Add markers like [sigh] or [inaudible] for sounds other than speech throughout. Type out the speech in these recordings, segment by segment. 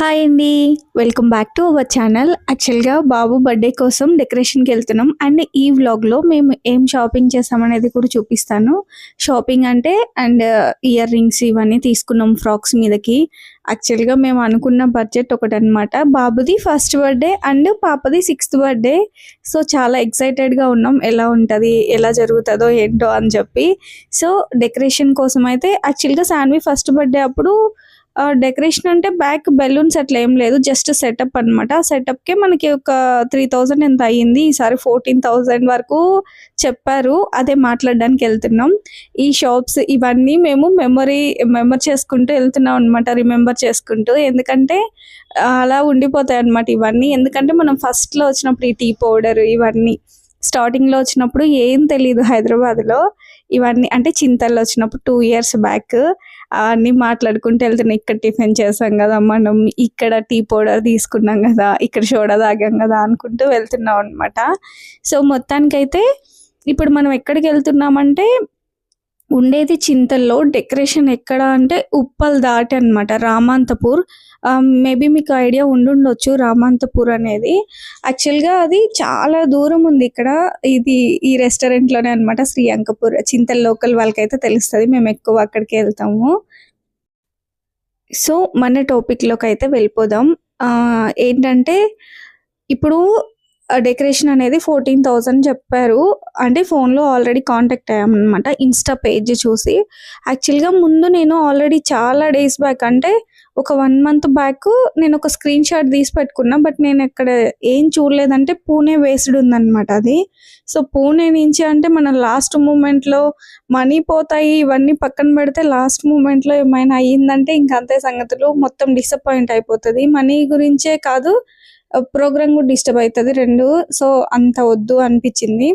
Hi అండి. Welcome back to our channel. యాక్చువల్గా బాబు బర్త్డే కోసం డెకరేషన్కి వెళ్తున్నాం. అండ్ ఈ వ్లాగ్లో మేము ఏం షాపింగ్ చేసామనేది కూడా చూపిస్తాను. షాపింగ్ అంటే అండ్ ఇయర్ రింగ్స్ ఇవన్నీ తీసుకున్నాం ఫ్రాక్స్ మీదకి. యాక్చువల్గా మేము అనుకున్న బడ్జెట్ ఒకటి బాబుది ఫస్ట్ బర్త్డే అండ్ పాపది సిక్స్త్ బర్త్డే. సో చాలా ఎక్సైటెడ్గా ఉన్నాం. ఎలా ఉంటుంది? ఎలా జరుగుతుందో ఏంటో అని చెప్పి. సో డెకరేషన్ కోసం అయితే యాక్చువల్గా శాన్వి ఫస్ట్ బర్త్డే అప్పుడు డెకరేషన్ అంటే బ్యాక్ బెలూన్స్ అట్లా ఏం లేదు జస్ట్ సెటప్ అనమాట సెటప్కే మనకి ఒక త్రీ థౌజండ్ ఎంత అయ్యింది? ఈసారి ఫోర్టీన్ థౌజండ్ వరకు చెప్పారు. అదే మాట్లాడడానికి వెళ్తున్నాం. ఈ షాప్స్ ఇవన్నీ మేము మెమొరీ మెమర్ చేసుకుంటూ వెళ్తున్నాం అనమాట రిమెంబర్ చేసుకుంటూ. ఎందుకంటే అలా ఉండిపోతాయి అనమాట ఇవన్నీ. ఎందుకంటే మనం ఫస్ట్లో వచ్చినప్పుడు ఈ టీ పౌడర్ ఇవన్నీ స్టార్టింగ్లో వచ్చినప్పుడు ఏం తెలియదు హైదరాబాద్లో. ఇవన్నీ అంటే చింతల్లో వచ్చినప్పుడు టూ ఇయర్స్ బ్యాక్. అవన్నీ మాట్లాడుకుంటూ వెళ్తున్నాం ఇక్కడ టిఫిన్ చేసాం కదా మనం ఇక్కడ టీ పౌడర్ తీసుకున్నాం కదా ఇక్కడ సోడా తాగాం కదా అనుకుంటూ వెళ్తున్నాం అనమాట సో మొత్తానికైతే ఇప్పుడు మనం ఎక్కడికి వెళ్తున్నామంటే ఉండేది చింతల్లో డెకరేషన్ ఎక్కడ అంటే ఉప్పల్ దాటి అనమాట రామాంతపూర్. Um, మేబీ మీకు ఐడియా ఉండుండొచ్చు రామాంతపూర్ అనేది. యాక్చువల్గా అది చాలా దూరం ఉంది ఇక్కడ. ఇది ఈ రెస్టారెంట్లోనే అనమాట శ్రీ అంకపూర్ చింతల్ లోకల్ వాళ్ళకైతే తెలుస్తుంది మేము ఎక్కువ అక్కడికి వెళ్తాము. సో మన టాపిక్లోకి అయితే వెళ్ళిపోదాం. Uh, ఏంటంటే ఇప్పుడు uh, డెకరేషన్ అనేది ఫోర్టీన్ థౌజండ్ చెప్పారు. అంటే ఫోన్లో ఆల్రెడీ కాంటాక్ట్ అయ్యామన్నమాట ఇన్స్టా పేజ్ చూసి. యాక్చువల్గా ముందు నేను ఆల్రెడీ చాలా డేస్ బ్యాక్ అంటే ఒక వన్ మంత్ బ్యాక్ నేను ఒక స్క్రీన్ షాట్ తీసి పెట్టుకున్నా బట్ నేను ఇక్కడ ఏం చూడలేదంటే పూణే వేస్డ్ ఉందన్నమాట అది. సో పూణే నుంచి అంటే మన లాస్ట్ మూమెంట్లో మనీ పోతాయి ఇవన్నీ పక్కన పెడితే లాస్ట్ మూమెంట్లో ఏమైనా అయ్యిందంటే ఇంకంతే సంగతులు. మొత్తం డిసప్పాయింట్ అయిపోతుంది. మనీ గురించే కాదు ప్రోగ్రామ్ కూడా డిస్టర్బ్ అవుతుంది రెండు. సో అంత వద్దు అనిపించింది.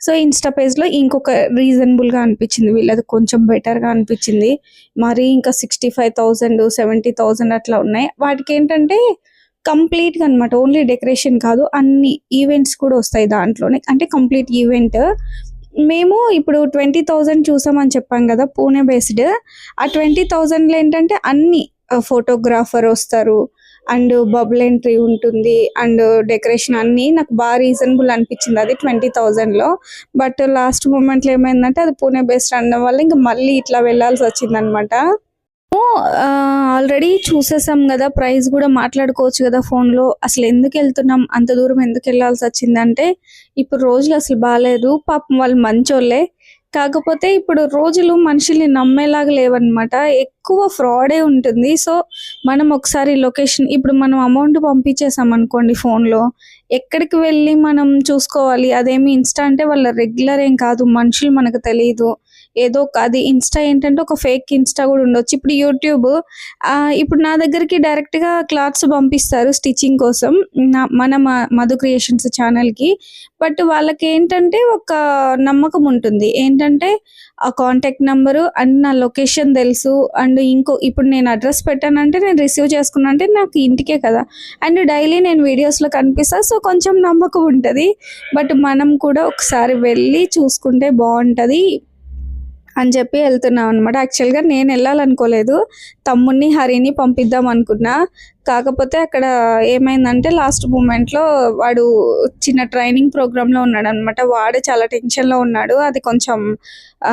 సో ఇన్స్టా పేజ్లో ఇంకొక రీజనబుల్గా అనిపించింది. వీళ్ళది కొంచెం బెటర్గా అనిపించింది. మరి ఇంకా sixty five thousand seventy thousand అట్లా ఉన్నాయి. వాటికి ఏంటంటే కంప్లీట్గా అనమాట ఓన్లీ డెకరేషన్ కాదు అన్ని ఈవెంట్స్ కూడా వస్తాయి దాంట్లోనే. అంటే కంప్లీట్ ఈవెంట్. మేము ఇప్పుడు ట్వంటీ థౌజండ్ చూసామని చెప్పాం కదా పూణే బేస్డ్. ఆ ట్వంటీ థౌజండ్లో ఏంటంటే అన్ని ఫోటోగ్రాఫర్ వస్తారు అండ్ బబుల్ ఎంట్రీ ఉంటుంది అండ్ డెకరేషన్ అన్ని నాకు బాగా రీజనబుల్ అనిపించింది అది ట్వంటీ థౌజండ్లో బట్ లాస్ట్ మూమెంట్లో ఏమైందంటే అది పూణే బెస్ట్ అనడం వల్ల ఇంకా మళ్ళీ ఇట్లా వెళ్ళాల్సి వచ్చింది అనమాట ఆల్రెడీ చూసేసాం కదా ప్రైస్ కూడా మాట్లాడుకోవచ్చు కదా ఫోన్లో. అసలు ఎందుకు వెళ్తున్నాం అంత దూరం ఎందుకు వెళ్ళాల్సి వచ్చిందంటే ఇప్పుడు రోజులు అసలు బాగాలేదు పాపం వాళ్ళు మంచోళ్ళే. కాకపోతే ఇప్పుడు రోజులు మనుషుల్ని నమ్మేలాగా లేవన్నమాట. ఎక్కువ ఫ్రాడే ఉంటుంది. సో మనం ఒకసారి లొకేషన్ ఇప్పుడు మనం అమౌంట్ పంపించేసాం అనుకోండి ఫోన్లో ఎక్కడికి వెళ్ళి మనం చూసుకోవాలి? అదేమి ఇన్స్టా అంటే వాళ్ళ రెగ్యులర్ ఏం కాదు. మనుషులు మనకు తెలియదు ఏదో ఒక అది ఇన్స్టా ఏంటంటే ఒక ఫేక్ ఇన్స్టా కూడా ఉండొచ్చు. ఇప్పుడు యూట్యూబ్ ఇప్పుడు నా దగ్గరికి డైరెక్ట్గా క్లాత్స్ పంపిస్తారు స్టిచ్చింగ్ కోసం నా మన మ- మధు క్రియేషన్స్ ఛానల్కి బట్ వాళ్ళకి ఏంటంటే ఒక నమ్మకం ఉంటుంది. ఏంటంటే ఆ కాంటాక్ట్ నెంబరు అండ్ నా లొకేషన్ తెలుసు. అండ్ ఇంకో ఇప్పుడు నేను అడ్రస్ పెట్టానంటే నేను రిసీవ్ చేసుకున్నా అంటే నాకు ఇంటికే కదా. అండ్ డైలీ నేను వీడియోస్లో కనిపిస్తా. సో కొంచెం నమ్మకం ఉంటుంది. బట్ మనం కూడా ఒకసారి వెళ్ళి చూసుకుంటే బాగుంటుంది. అని చెప్పి వెళ్తున్నాం అనమాట యాక్చువల్గా నేను వెళ్ళాలనుకోలేదు. తమ్ముడిని హరిని పంపిద్దాం అనుకున్నా. కాకపోతే అక్కడ ఏమైందంటే లాస్ట్ మూమెంట్లో వాడు చిన్న ట్రైనింగ్ ప్రోగ్రాంలో ఉన్నాడు అనమాట వాడే చాలా టెన్షన్లో ఉన్నాడు. అది కొంచెం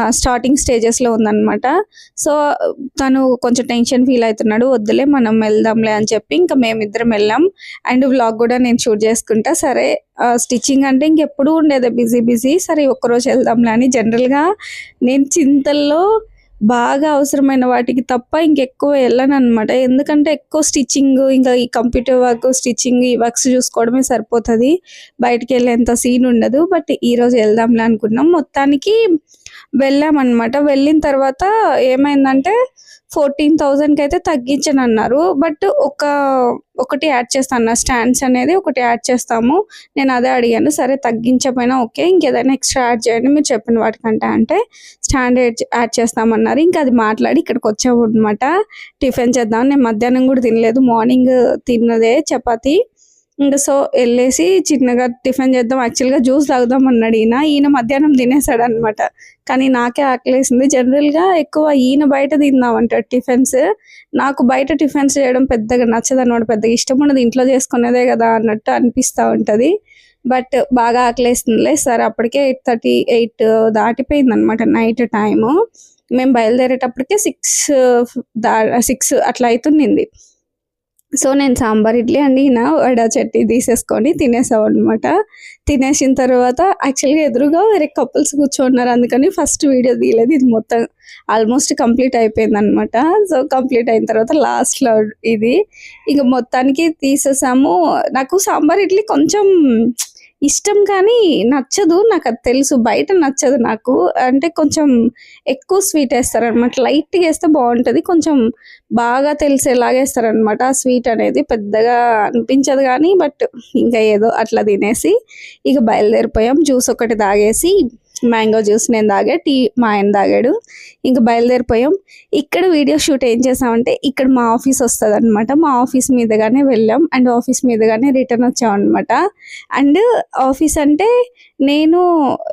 స్టార్టింగ్ స్టేజెస్లో ఉందన్నమాట సో తను కొంచెం టెన్షన్ ఫీల్ అవుతున్నాడు. వద్దులే మనం వెళ్దాంలే అని చెప్పి ఇంకా మేమిద్దరం వెళ్ళాం. అండ్ వ్లాగ్ కూడా నేను షూట్ చేసుకుంటా. సరే స్టిచ్చింగ్ అంటే ఇంకెప్పుడు ఉండేది. Busy busy. సరే ఒక్కరోజు వెళ్దాంలే అని. జనరల్గా నేను చింతల్లో బాగా అవసరమైన వాటికి తప్ప ఇంకెక్కువ వెళ్ళను అనమాట ఎందుకంటే ఎక్కువ స్టిచ్చింగ్ ఇంకా ఈ కంప్యూటర్ వర్క్ స్టిచ్చింగ్ ఈ వర్క్స్ చూసుకోవడమే సరిపోతుంది. బయటికి వెళ్ళేంత సీన్ ఉండదు. బట్ ఈరోజు వెళ్దాంలే అనుకున్నాం. మొత్తానికి వెళ్ళామన్నమాట. వెళ్ళిన తర్వాత ఏమైందంటే ఫోర్టీన్ థౌజండ్కి అయితే తగ్గించను అన్నారు బట్ ఒక ఒకటి యాడ్ చేస్తాను. స్టాండ్స్ అనేది ఒకటి యాడ్ చేస్తాము. నేను అదే అడిగాను. సరే తగ్గించపోయినా ఓకే. ఇంకేదైనా ఎక్స్ట్రా యాడ్ చేయండి. మీరు చెప్పిన వాటికంటే అంటే స్టాండ్ యాడ్ చేస్తామన్నారు. ఇంకా అది మాట్లాడి ఇక్కడికి వచ్చాము అనమాట టిఫిన్ చేద్దాం. నేను మధ్యాహ్నం కూడా తినలేదు. మార్నింగ్ తిన్నదే చపాతి. ఇంకా సో వెళ్ళేసి చిన్నగా టిఫిన్ చేద్దాం. యాక్చువల్గా జ్యూస్ తాగుదాం అన్నాడు ఈయన. ఈయన మధ్యాహ్నం తినేసాడు అనమాట కానీ నాకే ఆకలేసింది. జనరల్గా ఎక్కువ ఈయన బయట తిందాం అంటాడు టిఫిన్స్. నాకు బయట టిఫిన్స్ చేయడం పెద్దగా నచ్చదు అనమాట పెద్దగా ఇష్టం ఉండదు. ఇంట్లో చేసుకునేదే కదా అన్నట్టు అనిపిస్తూ ఉంటుంది. బట్ బాగా ఆకలేస్తుందిలే. సరే అప్పటికే ఎయిట్ థర్టీ ఎయిట్ దాటిపోయింది అనమాట నైట్ టైము. మేము బయలుదేరేటప్పటికే సిక్స్ దా సిక్స్ అట్లా అవుతుంది సో నేను సాంబార్ ఇడ్లీ అండి నా వడ చట్నీ తీసేసుకొని తినేసాం అనమాట తినేసిన తర్వాత యాక్చువల్గా ఎదురుగా వేరే కపుల్స్ కూర్చున్నారు అందుకని ఫస్ట్ వీడియో తీయలేదు. ఇది మొత్తం ఆల్మోస్ట్ కంప్లీట్ అయిపోయింది అనమాట సో కంప్లీట్ అయిన తర్వాత లాస్ట్లో ఇది. ఇక మొత్తానికి తీసేసాము. నాకు సాంబార్ ఇడ్లీ కొంచెం ఇష్టం కానీ నచ్చదు నాకు అది తెలుసు. బయట నచ్చదు నాకు. అంటే కొంచెం ఎక్కువ స్వీట్ వేస్తారనమాట లైట్గా వేస్తే బాగుంటుంది. కొంచెం బాగా తెలిసేలాగా వేస్తారనమాట ఆ స్వీట్ అనేది. పెద్దగా అనిపించదు కానీ బట్ ఇంకా ఏదో అట్లా తినేసి ఇక బయలుదేరిపోయాం. జ్యూస్ ఒకటి తాగేసి మ్యాంగో జ్యూస్ నేను తాగా టీ మా ఆయన తాగాడు. ఇంకా బయలుదేరిపోయాం. ఇక్కడ వీడియో షూట్ ఏం చేసామంటే ఇక్కడ మా ఆఫీస్ వస్తుంది అనమాట మా ఆఫీస్ మీదగానే వెళ్ళాం. అండ్ ఆఫీస్ మీదగానే రిటర్న్ వచ్చాం అనమాట అండ్ ఆఫీస్ అంటే నేను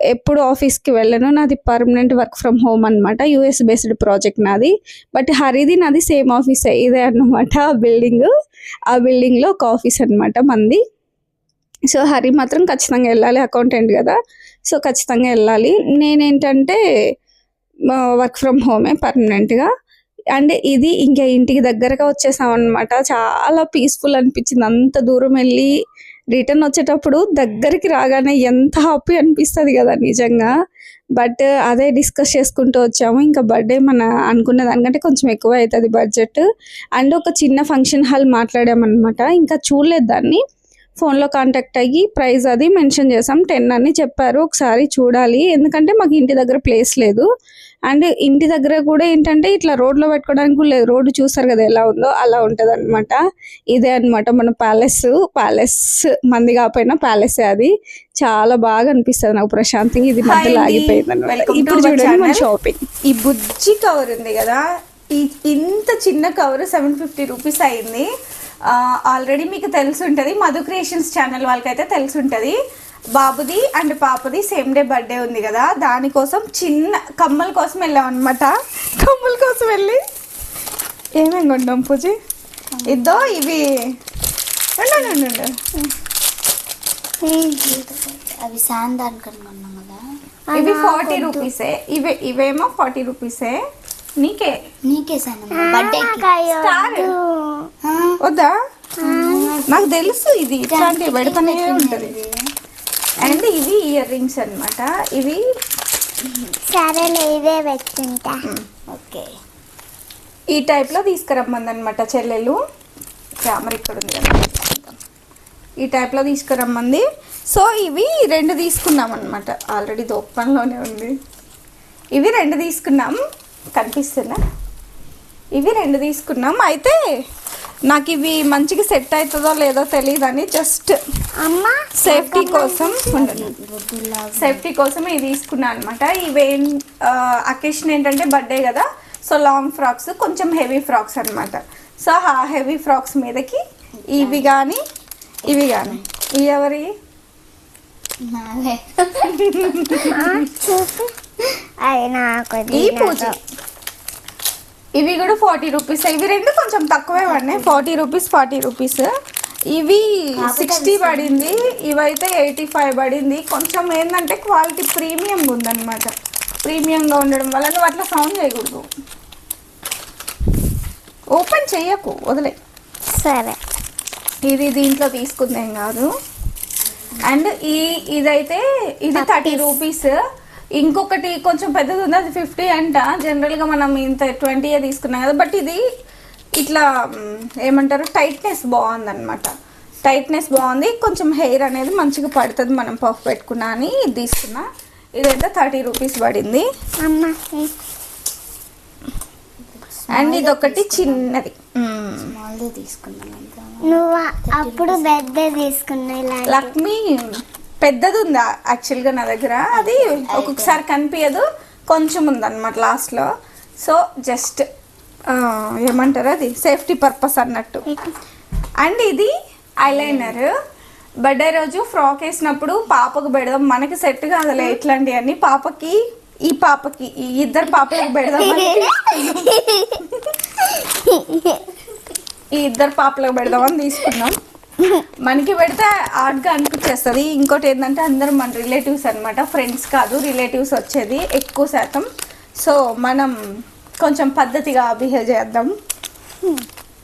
ఎప్పుడు ఆఫీస్కి వెళ్ళను. నాది పర్మనెంట్ వర్క్ ఫ్రమ్ హోమ్ అనమాట యూఎస్ బేస్డ్ ప్రాజెక్ట్ నాది. బట్ హరిది నాది సేమ్ ఆఫీసే. ఇదే అన్నమాట ఆ బిల్డింగ్. ఆ బిల్డింగ్లో ఒక ఆఫీస్ అనమాట మంది. సో హరి మాత్రం ఖచ్చితంగా వెళ్ళాలి అకౌంటెంట్ కదా. సో ఖచ్చితంగా వెళ్ళాలి. నేనేంటంటే వర్క్ ఫ్రమ్ హోమే పర్మనెంట్గా. అండ్ ఇది ఇంకా ఇంటికి దగ్గరగా వచ్చేసాం అనమాట చాలా పీస్ఫుల్ అనిపించింది. అంత దూరం వెళ్ళి రిటర్న్ వచ్చేటప్పుడు దగ్గరికి రాగానే ఎంత హ్యాపీ అనిపిస్తుంది కదా నిజంగా. బట్ అదే డిస్కస్ చేసుకుంటూ వచ్చాము. ఇంకా బర్త్డే మన అనుకున్న దానికంటే కొంచెం ఎక్కువ అవుతుంది బడ్జెట్. అండ్ ఒక చిన్న ఫంక్షన్ హాల్ మాట్లాడామన్నమాట. ఇంకా చూడలేదు దాన్ని. ఫోన్లో కాంటాక్ట్ అయ్యి ప్రైస్ అది మెన్షన్ చేసాం. టెన్ అని చెప్పారు. ఒకసారి చూడాలి. ఎందుకంటే మాకు ఇంటి దగ్గర ప్లేస్ లేదు. అండ్ ఇంటి దగ్గర కూడా ఏంటంటే ఇట్లా రోడ్లో పెట్టుకోవడానికి కూడా లేదు. రోడ్డు చూస్తారు కదా ఎలా ఉందో అలా ఉంటుంది అనమాట ఇదే అనమాట మన ప్యాలెస్. ప్యాలెస్ మంది కాకపోయినా ప్యాలెసే అది. చాలా బాగా అనిపిస్తుంది నాకు ప్రశాంతంగా. ఇది మధ్యలో. ఆగిపోయింది అనమాట ఇప్పుడు చూడండి మన. షాపింగ్ ఈ బుజ్జి కవర్ ఉంది కదా. ఈ ఇంత చిన్న కవర్ సెవెన్ ఫిఫ్టీ రూపీస్ అయింది. ఆల్రెడీ మీకు తెలిసి ఉంటుంది మధు క్రియేషన్స్ ఛానల్ వాళ్ళకైతే తెలిసి ఉంటుంది బాబుది అండ్ పాపది సేమ్ డే బర్త్డే ఉంది కదా. దానికోసం చిన్న కమ్మల కోసం వెళ్ళాం అనమాట కమ్మల కోసం వెళ్ళి ఏమేమి కొంటాం పూజి? ఇద్దో ఇవి. ఉండు, ఉండు, ఉండు, ఉండు. అవి శాన్ దానికి అనుకున్నాం కదా. ఇవి ఫార్టీ రూపీసే ఇవే ఇవేమో ఫార్టీ రూపీసే నీకే? నీకే శాన్ బర్త్డేకి. స్టార్? వద్దా. నాకు తెలుసు ఇది. ఇట్లాంటివి పెడుతూనే ఉంటది. అండ్ ఇవి ఇయర్ రింగ్స్ అన్నమాట. ఇవి? సరేలే ఇవే పెట్టుకుంటా. ఓకే. ఈ టైప్లో తీసుకురమ్మంది అనమాట చెల్లెలు కెమెరా ఇక్కడ ఉంది కదా. ఈ టైప్లో తీసుకురమ్మంది. సో ఇవి రెండు తీసుకున్నాం అనమాట ఆల్రెడీ దోప్పంలోనే ఉంది. ఇవి రెండు తీసుకున్నాం. కనిపిస్తుందా ఇవి రెండు తీసుకున్నాం. అయితే నాకు ఇవి మంచిగా సెట్ అవుతుందో లేదో తెలియదని జస్ట్ అమ్మ సేఫ్టీ కోసం సేఫ్టీ కోసం ఇది తీసుకున్నాను అనమాట ఇవేం అకేషన్ ఏంటంటే బర్త్డే కదా సో లాంగ్ ఫ్రాక్స్ కొంచెం హెవీ ఫ్రాక్స్ అన్నమాట. సో ఆ హెవీ ఫ్రాక్స్ మీదకి ఇవి కానీ ఇవి కానీ ఇవి ఎవరి? [laughs] అవి నాకు ఈ పూజ. ఇవి కూడా ఫార్టీ రూపీస్. ఇవి రెండు కొంచెం తక్కువే పడినాయి. Forty rupees forty rupees. ఇవి సిక్స్టీ పడింది. ఇవైతే ఎయిటీ ఫైవ్ పడింది. కొంచెం ఏంటంటే క్వాలిటీ ప్రీమియం ఉందన్నమాట. ప్రీమియంగా ఉండడం వల్ల నువ్వు అట్లా సౌండ్ చేయకూడదు. ఓపెన్ చెయ్యకు వదిలే. సరే. ఇది దీంట్లో తీసుకుందేం కాదు. అండ్ ఈ ఇదైతే ఇది థర్టీ రూపీస్. ఇంకొకటి కొంచెం పెద్దది ఉంది అది ఫిఫ్టీ అంట. జనరల్గా మనం ఇంత ట్వంటీ తీసుకున్నాం కదా బట్ ఇది ఇట్లా ఏమంటారు టైట్నెస్ బాగుందన్నమాట. టైట్నెస్ బాగుంది కొంచెం హెయిర్ అనేది మంచిగా పడుతుంది మనం పఫ్ పెట్టుకున్నా అని ఇది తీసుకున్నా. ఇదైతే థర్టీ రూపీస్ పడింది. అండ్ ఇదొకటి చిన్నది. మ్, స్మాల్ది తీసుకున్నాం అప్పుడు పెద్ద తీసుకున్నావు ఇలా లక్ష్మి పెద్దది ఉంది యాక్చువల్గా నా దగ్గర? అది ఒక్కొక్కసారి కనిపించదు కొంచెం ఉందన్నమాట లాస్ట్లో సో జస్ట్ ఏమంటారు అది? సేఫ్టీ పర్పస్ అన్నట్టు. అండ్ ఇది ఐలైనర్ బర్త్డే రోజు ఫ్రాక్ వేసినప్పుడు పాపకు పెడదాం. మనకి సెట్ కాదులే అని పాపకి ఈ పాపకి ఈ ఇద్దరు పాపలకు పెడదాం ఈ ఇద్దరు పాపలకు పెడదామని తీసుకున్నాం. మనకి పెడితే ఆర్ట్గా అనిపించేస్తుంది. ఇంకోటి ఏంటంటే అందరం మన రిలేటివ్స్ అన్నమాట. ఫ్రెండ్స్ కాదు రిలేటివ్స్ వచ్చేది ఎక్కువ శాతం. సో మనం కొంచెం పద్ధతిగా బిహేవ్ చేద్దాం.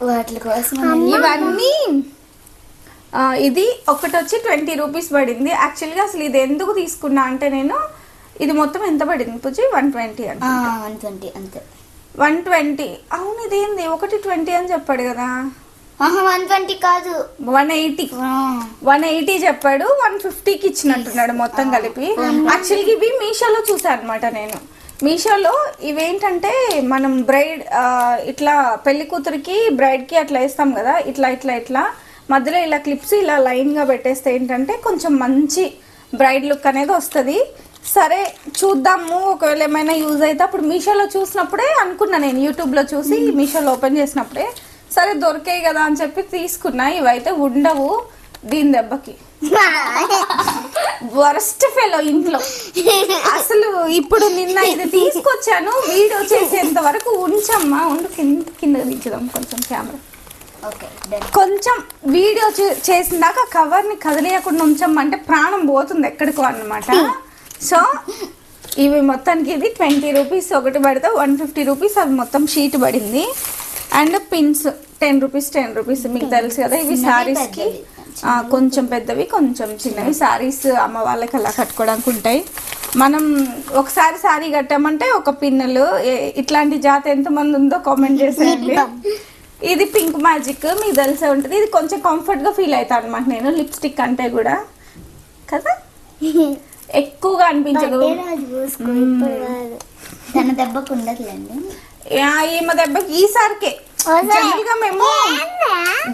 వాటి కోసం ఇవన్నీ ఇది ఒకటి వచ్చి ట్వంటీ రూపీస్ పడింది. యాక్చువల్గా అసలు ఇది ఎందుకు తీసుకున్నా అంటే నేను ఇది మొత్తం ఎంత పడింది పూజి? వన్ ట్వంటీ అంట. వన్ ట్వంటీ అంతే. One twenty. అవును ఇదేంది? ఒకటి ట్వంటీ అని చెప్పాడు కదా. వన్ ట్వంటీ కాదు. వన్ ఎయిటీ వన్ ఎయిటీ చెప్పాడు వన్ ఫిఫ్టీకి ఇచ్చినట్టున్నాడు మొత్తం కలిపి. యాక్చువల్గా ఇవి మీషోలో చూసాను అనమాట నేను. మీషోలో ఇవేంటంటే మనం బ్రైడ్ ఇట్లా పెళ్ళి కూతురికి బ్రైడ్కి అట్లా వేస్తాం కదా ఇట్లా ఇట్లా ఇట్లా. మధ్యలో ఇలా క్లిప్స్ ఇలా లైన్గా పెట్టేస్తే ఏంటంటే కొంచెం మంచి బ్రైడ్ లుక్ అనేది వస్తుంది. సరే చూద్దాము ఒకవేళ ఏమైనా యూజ్ అయితే అప్పుడు మీషోలో చూసినప్పుడే అనుకున్నా నేను యూట్యూబ్లో చూసి మీషోలో ఓపెన్ చేసినప్పుడే. సరే దొరికాయి కదా అని చెప్పి తీసుకున్నా. ఇవైతే ఉండవు దీని దెబ్బకి. వరస్ట్ ఫెలో ఇంట్లో. అసలు ఇప్పుడు నిన్న ఇది తీసుకొచ్చాను వీడియో చేసేంత వరకు ఉంచమ్మా. ఉండు కింద కింద దించుదాం కొంచెం కెమెరా కొంచెం వీడియో చేసిందాక కవర్ని కదిలేయకుండా ఉంచమ్మంటే ప్రాణం పోతుంది ఎక్కడికో అన్నమాట. సో ఇవి మొత్తానికి ఇది ట్వంటీ రూపీస్ ఒకటి పడితే వన్ ఫిఫ్టీ రూపీస్ అవి మొత్తం షీట్ పడింది. And pins ten rupees ten rupees. మీకు తెలుసు కదా ఇవి శారీస్కి కొంచెం పెద్దవి కొంచెం చిన్నవి. శారీస్ అమ్మ వాళ్ళకి అలా కట్టుకోవడానికి ఉంటాయి. మనం ఒకసారి శారీ కట్టామంటే ఒక పిన్నులు. ఇట్లాంటి జాత ఎంతమంది ఉందో కామెంట్ చేసేయండి. [laughs] ఇది పింక్ మ్యాజిక్ మీకు తెలిసే ఉంటుంది. ఇది కొంచెం కంఫర్ట్గా ఫీల్ అవుతాను అనమాట నేను లిప్స్టిక్ అంటే కూడా. కదా? [laughs] ఎక్కువగా అనిపించదు. తన దెబ్బకు ఉండదులేండి. ఈమె దెబ్బకి ఈసారికే జనరల్గా మేము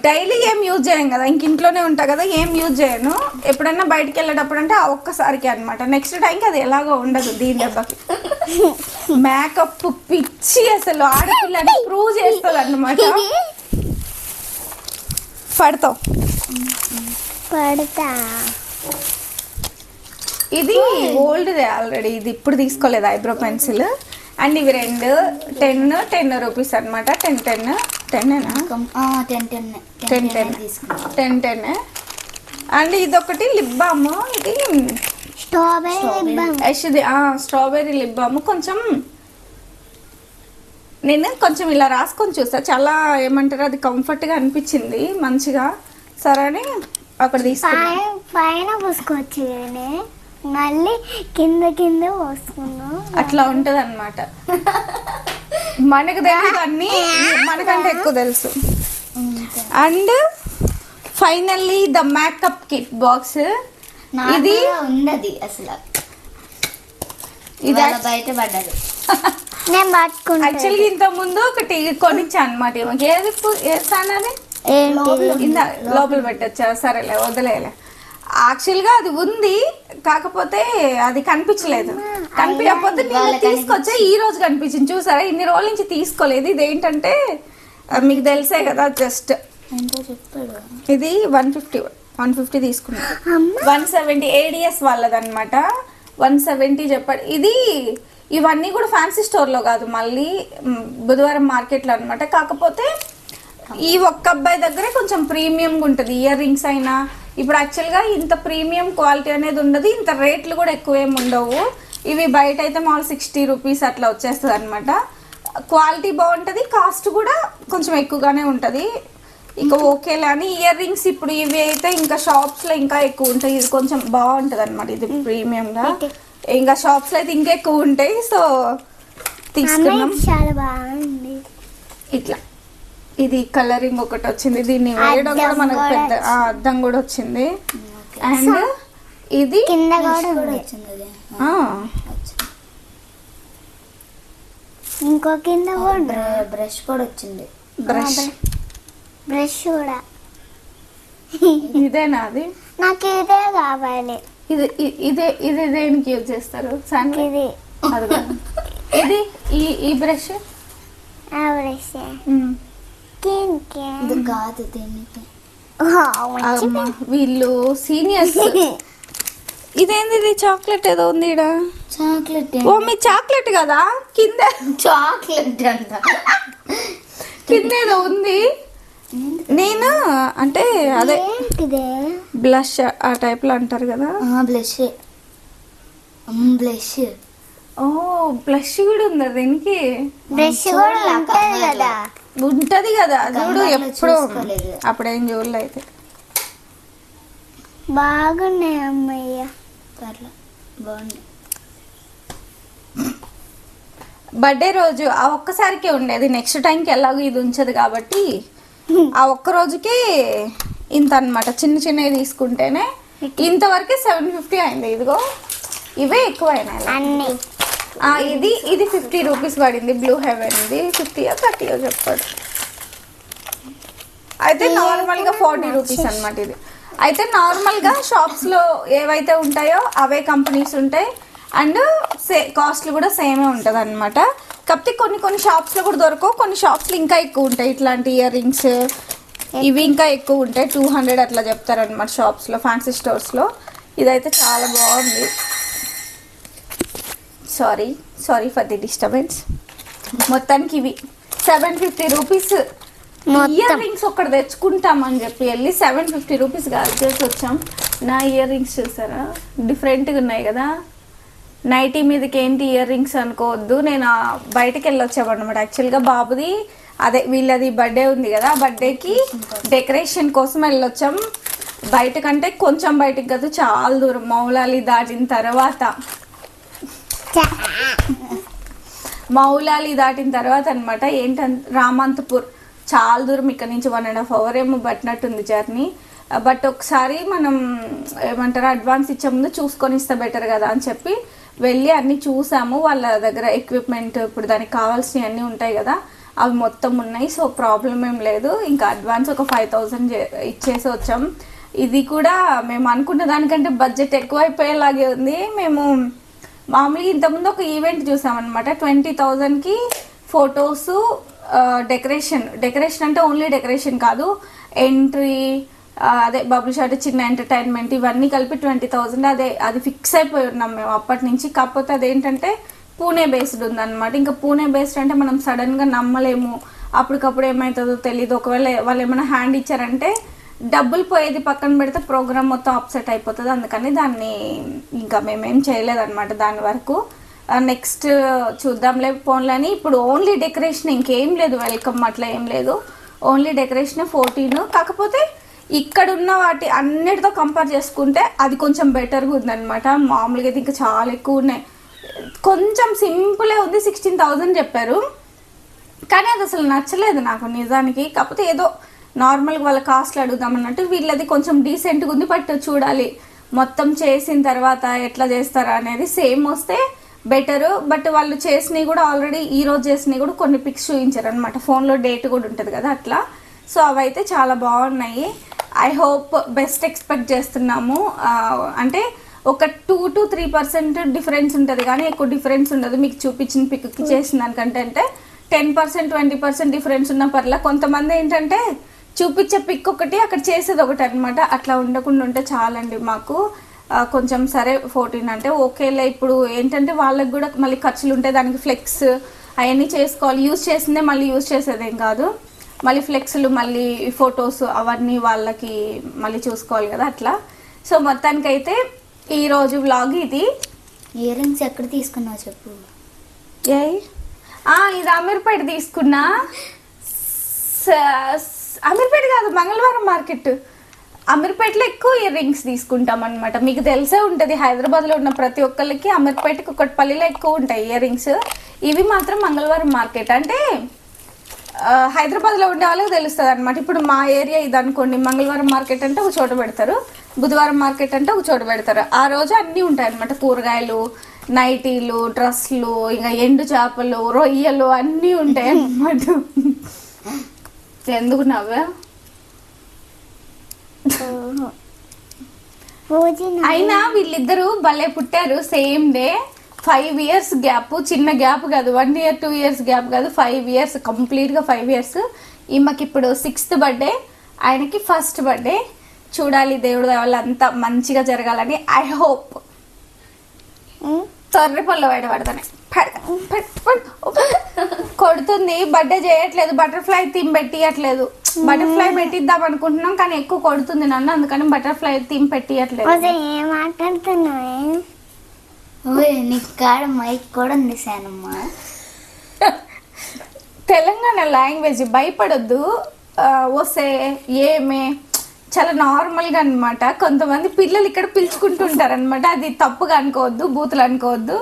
డైలీ ఏం యూజ్ చేయం కదా ఇంక ఇంట్లోనే ఉంటా కదా ఏం యూజ్ చేయను. ఎప్పుడైనా బయటికి వెళ్ళేటప్పుడు అంటే ఆ ఒక్కసారికి అనమాట నెక్స్ట్ టైంకి అది ఎలాగో ఉండదు దీని దెబ్బకి. మేకప్ పిచ్చి అసలు ఆడపిల్లని ప్రూవ్ చేస్తుంది అన్నమాట పడతావు. పడతా. ఇది ఓల్డ్దే ఆల్రెడీ ఇది ఇప్పుడు తీసుకోలేదు ఐబ్రో పెన్సిల్. అండ్ ఇవి రెండు టెన్ టెన్ రూపీస్ అనమాట ten ten ten ten ten ten ten ten ten. And ఇదొకటి లిప్ బామ్ ఇది స్ట్రాబెరీ స్ట్రాబెర్రీ. Lip balm. కొంచెం నేను కొంచెం ఇలా రాసుకొని చూసా. చాలా ఏమంటారు అది కంఫర్ట్గా అనిపించింది మంచిగా. సరే అని అక్కడ తీసుకున్నా. పైన పూసుకోవచ్చు మళ్ళీ కింద కింద పోసుకున్నాం అట్లా ఉంటది అనమాట మనకు తెలియదు అన్ని మనకంటే ఎక్కువ తెలుసు. And finally the makeup kit box. ఇది ఉన్నది అసలు. ఇది బయట పడ్డది. [laughs] నేను పట్టుకుంటా యాక్చువల్గా ఇంత ముందు ఒకటి కొనిచ్చా అనమాట ఏది పు- ఏ సానది లోపల పెట్టచ్చా? సరేలే వదిలేలే. యాక్చువల్గా అది ఉంది కాకపోతే అది కనిపించలేదు. కనిపించకపోతే నేను తీసుకొచ్చా? ఈ రోజు కనిపించింది చూసారా? ఇన్ని రోజుల నుంచి తీసుకోలేదు. ఇది ఏంటంటే మీకు తెలిసే కదా జస్ట్. ఇది వన్ ఫిఫ్టీ వన్ ఫిఫ్టీ తీసుకున్నా. వన్ సెవెంటీ ఏడిఎస్ వాళ్ళదన్నమాట. వన్ సెవెంటీ చెప్పాడు. ఇది ఇవన్నీ కూడా ఫ్యాన్సీ స్టోర్లో కాదు మళ్ళీ బుధవారం మార్కెట్లో అనమాట కాకపోతే ఈ ఒక్క అబ్బాయి దగ్గరే కొంచెం ప్రీమియంగా ఉంటుంది. ఇయర్ రింగ్స్ అయినా ఇప్పుడు యాక్చువల్గా ఇంత ప్రీమియం క్వాలిటీ అనేది ఉండదు ఇంత రేట్లు కూడా ఎక్కువ ఏమి ఉండవు. ఇవి బయట అయితే మామూలు సిక్స్టీ రూపీస్ అట్లా వచ్చేస్తుంది అనమాట క్వాలిటీ బాగుంటుంది కాస్ట్ కూడా కొంచెం ఎక్కువగానే ఉంటుంది. ఇక ఓకేలే అని ఇయర్ రింగ్స్ ఇప్పుడు ఇవి అయితే ఇంకా షాప్స్లో ఇంకా ఎక్కువ ఉంటాయి. ఇది కొంచెం బాగుంటది అనమాట ఇది ప్రీమియం గా. ఇంకా షాప్స్లో అయితే ఇంకా ఎక్కువ ఉంటాయి సో తీసుకున్నాం చాలా బాగుంది. ఇట్లా. ఇది కలరింగ్ ఒకటి వచ్చింది. దీన్ని వేయడం కూడా మనకు పెద్ద అద్దం కూడా వచ్చింది. అండ్ ఇది కింద. ఇంకో కింద కూడా బ్రష్ కూడా వచ్చింది. బ్రష్. బ్రష్ కూడా. ఇదేనా అది? నాకు ఇదే కావాలి. ఇది ఇదే ఇది దేనికి యూజ్ చేస్తారు? ఇది. ఇది ఈ ఈ బ్రష్? ఆ బ్రష్ ఇది కాదు దీనికి అమ్మా, వీళ్ళు సీనియర్స్. [laughs] ఇదేంది ఇది? చాక్లెట్ ఏదో ఉంది ఈడ. చాక్లెట్ ఓ మీ చాక్లెట్ కదా? కింద. చాక్లెట్ అంట. కింద ఏదో ఉంది. నేను? అంటే అదే ఏంటిదే? బ్లష్ ఆ టైప్లో అంటారు కదా. బ్లష్. బ్లష్. ఓ బ్లష్ కూడా ఉంది దీనికి. బ్రష్ కూడా ఉంటుంది కదా. ఉంటది కదా చూడు ఎప్పుడు. అప్పుడేం చూడలే అయితే. బాగున్నాయి అమ్మయ్య. పర్లే బర్త్డే రోజు ఆ ఒక్కసారికే ఉండేది. నెక్స్ట్ టైంకి ఎలాగో ఇది ఉంచదు కాబట్టి ఆ ఒక్క రోజుకే ఇంత అన్నమాట చిన్న చిన్నవి తీసుకుంటేనే ఇంతవరకే సెవెన్ ఫిఫ్టీ అయింది. ఇదిగో ఇవే ఎక్కువ అయినాయి అన్ని. ఇది ఇది ఫిఫ్టీ రూపీస్ పడింది బ్లూ హెవెన్ ఇది. ఫిఫ్టీయో థర్టీయో చెప్పాడు. అయితే నార్మల్గా ఫార్టీ రూపీస్ అన్నమాట ఇది. అయితే నార్మల్గా షాప్స్లో ఏవైతే ఉంటాయో అవే కంపెనీస్ ఉంటాయి. అండ్ సే కాస్ట్లు కూడా సేమే ఉంటుంది అనమాట కాకపోతే కొన్ని కొన్ని షాప్స్లో కూడా దొరకవు. కొన్ని షాప్స్లో ఇంకా ఎక్కువ ఉంటాయి. ఇట్లాంటి ఇయర్ రింగ్స్ ఇవి ఇంకా ఎక్కువ ఉంటాయి. టూ హండ్రెడ్ అట్లా చెప్తారనమాట షాప్స్లో ఫ్యాన్సీ స్టోర్స్లో ఇదైతే చాలా బాగుంది. Sorry sorry for the disturbance మొత్తానికి ఇవి seven fifty rupees ear rings ఒకటి తెచ్చుకుంటామని చెప్పి వెళ్ళి సెవెన్ ఫిఫ్టీ రూపీస్ కాదు చేసి వచ్చాం. నా ఇయర్ రింగ్స్ చూసారా డిఫరెంట్గా ఉన్నాయి కదా. నైటీ మీదకి ఏంటి ఇయర్ రింగ్స్ అనుకోవద్దు. నేను బయటకు వెళ్ళి వచ్చామన్నమాట యాక్చువల్గా బాబుది అదే వీళ్ళది బర్త్డే ఉంది కదా. బర్త్డేకి డెకరేషన్ కోసం వెళ్ళొచ్చాం. బయటకంటే కొంచెం బయటకు కాదు చాలా దూరం. మౌలాలి దాటిన తర్వాత. మౌలాలి దాటిన తర్వాత అనమాట ఏంటంటే రామంతపూర్. చాలా దూరం ఇక్కడ నుంచి వన్ అండ్ హాఫ్ అవర్ ఏమో పట్టినట్టుంది జర్నీ బట్ ఒకసారి మనం ఏమంటారు అడ్వాన్స్ ఇచ్చే ముందు చూసుకొని ఇస్తే బెటర్ కదా అని చెప్పి వెళ్ళి అన్నీ చూసాము. వాళ్ళ దగ్గర ఎక్విప్మెంట్ ఇప్పుడు దానికి కావాల్సినవి అన్నీ ఉంటాయి కదా అవి మొత్తం ఉన్నాయి. సో ప్రాబ్లం ఏం లేదు. ఇంకా అడ్వాన్స్ ఒక ఫైవ్ థౌసండ్ ఇచ్చేసి వచ్చాం. ఇది కూడా మేము అనుకున్న దానికంటే బడ్జెట్ ఎక్కువైపోయేలాగే ఉంది. మేము మామూలుగా ఇంతకుముందు ఒక ఈవెంట్ చూసామన్నమాట. ట్వంటీ థౌజండ్కి ఫొటోస్ డెకరేషన్ డెకరేషన్ అంటే ఓన్లీ డెకరేషన్ కాదు. ఎంట్రీ అదే బబుల్ షాట్ చిన్న ఎంటర్టైన్మెంట్ ఇవన్నీ కలిపి ట్వంటీ థౌజండ్ అదే అది ఫిక్స్ అయిపోయి ఉన్నాం మేము అప్పటి నుంచి. కాకపోతే అదేంటంటే పూణే బేస్డ్ ఉందన్నమాట. ఇంకా పూణే బేస్డ్ అంటే మనం సడన్గా నమ్మలేము. అప్పటికప్పుడు ఏమవుతుందో తెలియదు ఒకవేళ వాళ్ళు ఏమైనా హ్యాండ్ ఇచ్చారంటే డబ్బులు పోయేది పక్కన పెడితే ప్రోగ్రామ్ మొత్తం అప్సెట్ అయిపోతుంది. అందుకని దాన్ని ఇంకా మేమేం చేయలేదన్నమాట దాని వరకు. నెక్స్ట్ చూద్దాంలే ఫోన్లని. అని ఇప్పుడు ఓన్లీ డెకరేషన్ ఇంకేం లేదు వెల్కమ్ అట్లా ఏం లేదు. Only decoration fourteen. కాకపోతే ఇక్కడ ఉన్న వాటి అన్నిటితో కంపేర్ చేసుకుంటే అది కొంచెం బెటర్గా ఉందన్నమాట. మామూలుగా అయితే ఇంకా చాలా ఎక్కువ ఉన్నాయి. కొంచెం సింపులే ఉంది సిక్స్టీన్ థౌజండ్ చెప్పారు. కానీ అది అసలు నచ్చలేదు నాకు నిజానికి. కాకపోతే ఏదో నార్మల్గా వాళ్ళ కాస్ట్లు అడుగుదామన్నట్టు వీళ్ళది కొంచెం డీసెంట్గా ఉంది బట్ చూడాలి. మొత్తం చేసిన తర్వాత ఎట్లా చేస్తారా అనేది సేమ్ వస్తే బెటర్ బట్ వాళ్ళు చేసినవి కూడా ఆల్రెడీ ఈ రోజు చేసినవి కూడా కొన్ని పిక్స్ చూపించారు అనమాట ఫోన్లో డేట్ కూడా ఉంటుంది కదా అట్లా. సో అవైతే చాలా బాగున్నాయి. ఐ హోప్ బెస్ట్ ఎక్స్పెక్ట్ చేస్తున్నాము. అంటే ఒక two to three percent difference ఉంటుంది కానీ ఎక్కువ డిఫరెన్స్ ఉండదు. మీకు చూపించిన పిక్కి చేసిన దానికంటే అంటే ten percent twenty percent difference ఉన్న పర్లా. కొంతమంది ఏంటంటే చూపించే పిక్ ఒకటి అక్కడ చేసేది ఒకటి అనమాట అట్లా ఉండకుండా ఉంటే చాలండి మాకు. కొంచెం సరే ఫోర్టీన్ అంటే ఓకేలే ఇప్పుడు ఏంటంటే వాళ్ళకి కూడా మళ్ళీ ఖర్చులు ఉంటాయి దానికి ఫ్లెక్స్ అవన్నీ చేసుకోవాలి. యూజ్ చేసిందే మళ్ళీ యూజ్ చేసేదేం కాదు. మళ్ళీ ఫ్లెక్స్లు మళ్ళీ ఫొటోస్ అవన్నీ వాళ్ళకి మళ్ళీ చూసుకోవాలి కదా అట్లా. సో మొత్తానికైతే ఈరోజు వ్లాగ్ ఇది. ఇయర్ రింగ్స్ ఎక్కడ తీసుకున్నావు చెప్పు? ఆ, ఇది అమీర్పేట తీసుకున్నా. అమీర్పేట కాదు మంగళవారం మార్కెట్. అమీర్పేటలో ఎక్కువ ఇయర్ రింగ్స్ తీసుకుంటాం అనమాట మీకు తెలిసే ఉంటుంది హైదరాబాద్లో ఉన్న ప్రతి ఒక్కరికి అమీర్పేటకి ఒకటిపల్లిలో ఎక్కువ ఉంటాయి ఇయర్ రింగ్స్. ఇవి మాత్రం మంగళవారం మార్కెట్. అంటే హైదరాబాద్లో ఉండే వాళ్ళకి తెలుస్తుంది అనమాట ఇప్పుడు మా ఏరియా ఇది అనుకోండి మంగళవారం మార్కెట్ అంటే ఒక చోట పెడతారు బుధవారం మార్కెట్ అంటే ఒక చోట పెడతారు. ఆ రోజు అన్నీ ఉంటాయి అనమాట కూరగాయలు నైటీలు డ్రెస్సులు ఇంకా ఎండు చేపలు రొయ్యలు అన్నీ ఉంటాయి అన్నమాట ఎందుకు నవ్వా? అయినా వీళ్ళిద్దరూ భలే పుట్టారు same day. Five years gap చిన్న గ్యాప్ కాదు one year two years gap కాదు ఫైవ్ ఇయర్స్ కంప్లీట్గా ఫైవ్ ఇయర్స్ ఈమెకి ఇప్పుడు సిక్స్త్ బర్త్డే ఆయనకి ఫస్ట్ బర్త్డే చూడాలి దేవుడు వల్ల అంతా మంచిగా జరగాలని ఐ హోప్ తొర్రి పళ్ళు బయట పడతానే. పడతా, పడ- పడ- కొడుతుంది బర్త్డే చేయట్లేదు బటర్ఫ్లై థీమ్ పెట్టియట్లేదు. బటర్ఫ్లై పెట్టిద్దాం అనుకుంటున్నాం కానీ ఎక్కువ కొడుతుంది నన్ను అందుకని బటర్ఫ్లై థీమ్ పెట్టియట్లేదు. అసలు ఏం మాట్లాడుతున్నావే? ఓయ్ నీకు కాడ మైక్ కూడా ఉంది సానమ్మ తెలంగాణ లాంగ్వేజ్ భయపడొద్దు. వస్తే ఏమే? చాలా నార్మల్గా అన్నమాట. కొంతమంది పిల్లలు ఇక్కడ పిలుచుకుంటుంటారు అనమాట అది తప్పుగా అనుకోవద్దు బూతులు అనుకోవద్దు.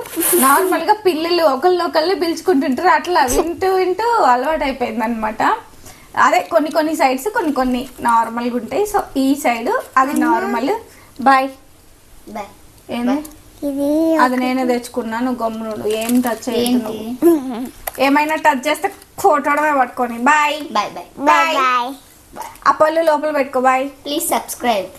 నార్మల్గా పిల్లలు ఒకళ్ళొకళ్ళు పిలుచుకుంటుంటారు. అట్లా వింటూ వింటూ అలవాటు అయిపోయింది అనమాట అదే కొన్ని కొన్ని సైడ్స్ కొన్ని కొన్ని నార్మల్గా ఉంటాయి. సో ఈ సైడ్ అది నార్మల్ బాయ్ బాయ్ ఏంది? అది నేనే తెచ్చుకున్నాను గమ్మునుడు ఏం టచ్ ఏంటి? ఏమైనా టచ్ చేస్తే ఫోటోడమే పట్టుకొని. బాయ్ బాయ్ బాయ్ బాయ్ ఆ పళ్ళు లోపల పెట్టుకో బాయ్ ప్లీజ్ సబ్స్క్రైబ్